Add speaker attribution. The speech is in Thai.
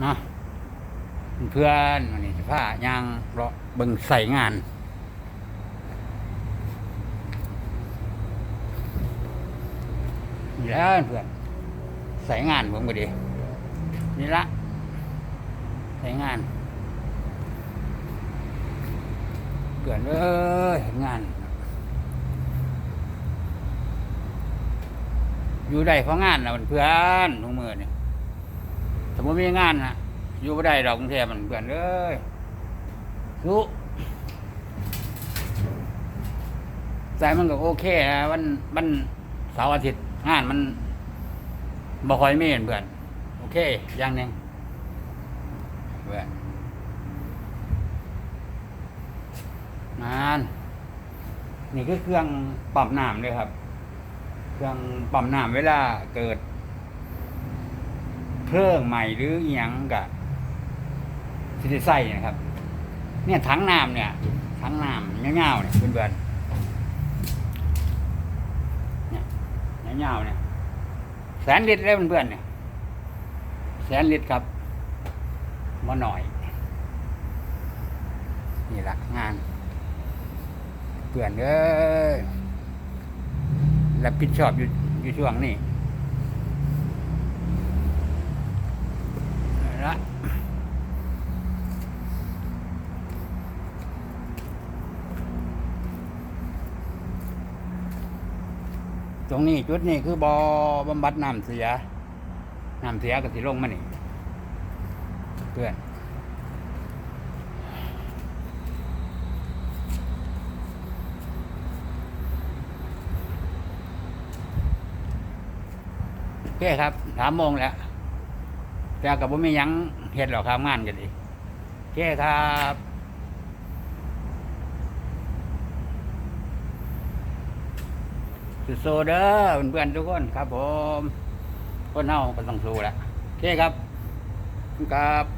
Speaker 1: เนาะเพื่อนวันนี้จะพายางเลาะเบิ่งใส่งาน นี่แล้วเพื่อนใส่งานผมก็ดีนี่ละใส่งานเพื่อนเอ้ยงาน อยู่ได้เพราะงานนะเพื่อนทุกมือเนี่ย สมมติมีงานนะอยู่ไม่ได้ดอกกรุงเทพมันเพื่อนเอ้ยสู้แต่มันก็โอเคนะวันวันเสาร์อาทิตย์งานมันบ่ค่อยมีเพื่อนโอเค อย่างหนึ่งเพื่อนงานนี่คือเครื่องปรับน้ำเลยครับ เครื่องปั๊มน้ำเวลาเกิด เครื่องใหม่หรืออยังกับสิได้ใส่นะครับ เนี่ยถังน้ำเนี่ยถังน้ำเงาๆเนี่ยเพื่อนๆเนี่ยเงาๆเนี่ยแสนลิตรเลยเพื่อนๆเนี่ยแสนลิตรครับมาหน่อย นี่ละงานเพื่อนเอ้ยรับผิดชอบอยู่อยู่ช่วงนี้ ละตรงนี้จุดนี้คือบอบำบัดน้ำเสียน้ำเสียก็สิลงมานี่เพื่อนโอเคครับสามโมงแล้ว แต่กับผมไม่ยังเห็ดหรอกครับงานกันดีโอเคครับสู้ๆเด้อเพื่อนๆทุกคนครับผมคนเน่าก็ต้องสู้แหละโอเคครับขอบคุณครับ